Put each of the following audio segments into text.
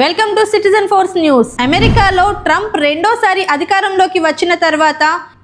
Welcome to citizen force news. అమెరికాలో Trump రెండోసారి అధికారంలోకి వచ్చిన తర్వాత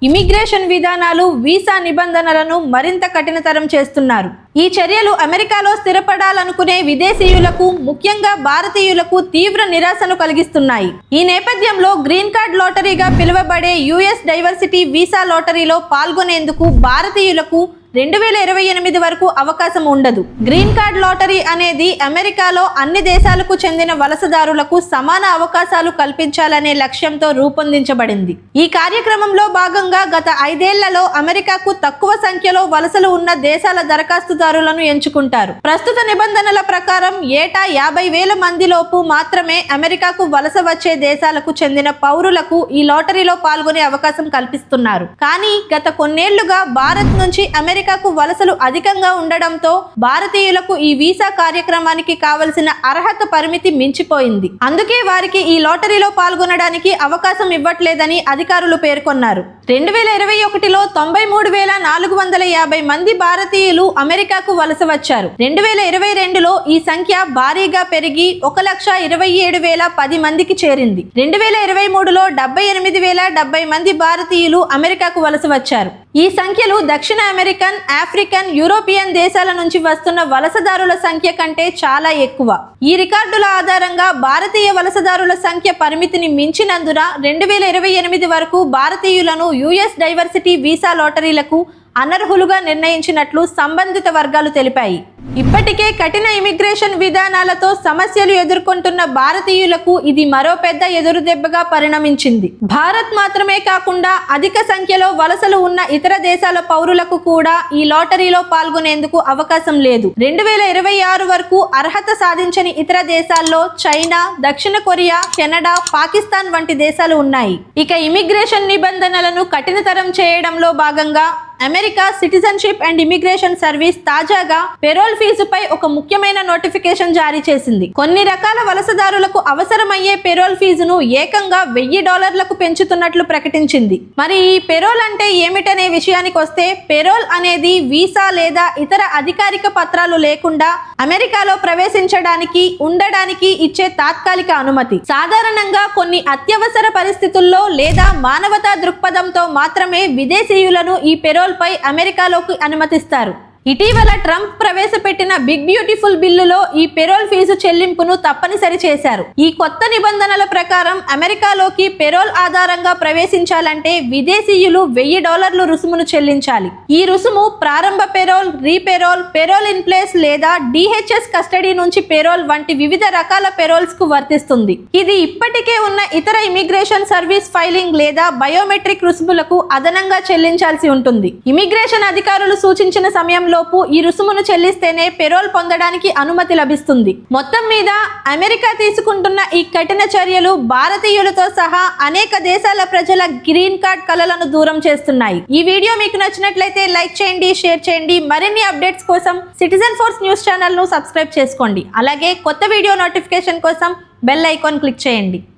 ఇమిగ్రేషన్ విధానాలు వీసా నిబంధనలను మరింత కఠినతరం చేస్తున్నారు. ఈ చర్యలు అమెరికాలో స్థిరపడాలనుకునే విదేశీయులకు ముఖ్యంగా భారతీయులకు తీవ్ర నిరాశను కలిగిస్తున్నాయి. ఈ నేపథ్యంలో గ్రీన్ కార్డ్ లాటరీగా పిలువబడే యుఎస్ డైవర్సిటీ వీసా లాటరీలో పాల్గొనేందుకు భారతీయులకు రెండు వేల ఇరవై ఎనిమిది వరకు అవకాశం ఉండదు. గ్రీన్ కార్డ్ లాటరీ అనేది అమెరికాలో అన్ని దేశాలకు చెందిన వలసదారులకు సమాన అవకాశాలు కల్పించాలనే లక్ష్యంతో రూపొందించబడింది. ఈ కార్యక్రమంలో భాగంగా గత ఐదేళ్ళలో అమెరికాకు తక్కువ సంఖ్యలో వలసలు ఉన్న దేశాల దరఖాస్తుదారులను ఎంచుకుంటారు. ప్రస్తుత నిబంధనల ప్రకారం ఏటా యాభై వేల మందిలోపు మాత్రమే అమెరికాకు వలస వచ్చే దేశాలకు చెందిన పౌరులకు ఈ లాటరీలో పాల్గొనే అవకాశం కల్పిస్తున్నారు. కానీ గత కొన్నేళ్ళుగా భారత్ నుంచి అమెరికాకు వలసలు అధికంగా ఉండడంతో భారతీయులకు ఈ వీసా కార్యక్రమానికి కావలసిన అర్హత పరిమితి మించిపోయింది. అందుకే వారికి ఈ లాటరీలో పాల్గొనడానికి అవకాశం ఇవ్వట్లేదని అధికారులు పేర్కొన్నారు. రెండు వేల ఇరవై ఒకటిలో తొంభై మూడు వేల నాలుగు వందల యాభై మంది భారతీయులు అమెరికాకు వలస వచ్చారు. రెండు వేల ఇరవై రెండులో ఈ సంఖ్య భారీగా పెరిగి ఒక లక్ష ఇరవై ఏడు వేల పది మందికి చేరింది. రెండు వేల ఇరవై మూడులో డెబ్బై ఎనిమిది వేల డెబ్బై మంది భారతీయులు అమెరికాకు వలస వచ్చారు. ఈ సంఖ్యలు దక్షిణ అమెరికన్ ఆఫ్రికన్ యూరోపియన్ దేశాల నుంచి వస్తున్న వలసదారుల సంఖ్య కంటే చాలా ఎక్కువ. ఈ రికార్డుల ఆధారంగా భారతీయ వలసదారుల సంఖ్య పరిమితిని మించినందున రెండు వేల ఇరవై ఎనిమిది వరకు భారతీయులను యుఎస్ డైవర్సిటీ వీసా లాటరీలకు అనర్హులుగా నిర్ణయించినట్లు సంబంధిత వర్గాలు తెలిపాయి. ఇప్పటికే కఠిన ఇమిగ్రేషన్ విధానాలతో సమస్యలు ఎదుర్కొంటున్న భారతీయులకు ఇది మరో పెద్ద ఎదురుదెబ్బగా పరిణమించింది. భారత్ మాత్రమే కాకుండా అధిక సంఖ్యలో వలసలు ఉన్న ఇతర దేశాల పౌరులకు కూడా ఈ లాటరీలో పాల్గొనేందుకు అవకాశం లేదు. రెండు వేల ఇరవై ఆరు వరకు అర్హత సాధించని ఇతర దేశాల్లో చైనా దక్షిణ కొరియా కెనడా పాకిస్తాన్ వంటి దేశాలు ఉన్నాయి. ఇక ఇమిగ్రేషన్ నిబంధనలను కఠినతరం చేయడంలో భాగంగా America citizenship and immigration service తాజాగా పెరోల్ ఫీజుపై ఒక ముఖ్యమైన నోటిఫికేషన్ జారీ చేసింది. కొన్ని రకాల వలసదారులకు అవసరమయ్యే పెరోల్ ఫీజును ఏకంగా వెయ్యి డాలర్లకు పెంచుతున్నట్లు ప్రకటించింది. మరి ఈ పెరోల్ అంటే ఏమిటనే విషయానికి వస్తే పెరోల్ అనేది వీసా లేదా ఇతర అధికారిక పత్రాలు లేకుండా అమెరికాలో ప్రవేశించడానికి ఉండడానికి ఇచ్చే తాత్కాలిక అనుమతి. సాధారణంగా కొన్ని అత్యవసర పరిస్థితుల్లో లేదా మానవతా దృక్పథంతో మాత్రమే విదేశీయులను ఈ పెరోల్ పై అమెరికాలోకి అనుమతిస్తారు. ఇటీవల ట్రంప్ ప్రవేశపెట్టిన బిగ్ బ్యూటిఫుల్ బిల్లులో ఈ పెరోల్ ఫీజు చెల్లింపును తప్పనిసరి చేశారు. ఈ కొత్త నిబంధనల ప్రకారం అమెరికాలోకి పెరోల్ ఆధారంగా ప్రవేశించాలంటే విదేశీయులు వెయ్యి డాలర్లు రుసుమును చెల్లించాలి. ఈ రుసుము ప్రారంభ parole reparole parole in place లేదా డిహెచ్ఎస్ కస్టడీ నుంచి పెరోల్ వంటి వివిధ రకాల పెరోల్స్కు వర్తిస్తుంది. ఇది ఇప్పటికే ఉన్న ఇతర ఇమిగ్రేషన్ సర్వీస్ ఫైలింగ్ లేదా బయోమెట్రిక్ రుసుములకు అదనంగా చెల్లించాల్సి ఉంటుంది. ఇమిగ్రేషన్ అధికారులు సూచించిన లోపు ఈ రుసుమును చెల్లిస్తేనే పెరోల్ పొందడానికి అనుమతి లభిస్తుంది. మొత్తం మీద అమెరికా తీసుకుంటున్న ఈ కఠిన చర్యలు భారతీయులతో సహా అనేక దేశాల ప్రజల గ్రీన్ కార్డ్ కలలను దూరం చేస్తున్నాయి. ఈ వీడియో మీకు నచ్చినట్లయితే లైక్ చేయండి షేర్ చేయండి. మరిన్ని అప్డేట్స్ కోసం సిటిజన్ ఫోర్స్ న్యూస్ ఛానల్ను సబ్స్క్రైబ్ చేసుకోండి. అలాగే కొత్త వీడియో నోటిఫికేషన్ కోసం బెల్ ఐకాన్ క్లిక్ చేయండి.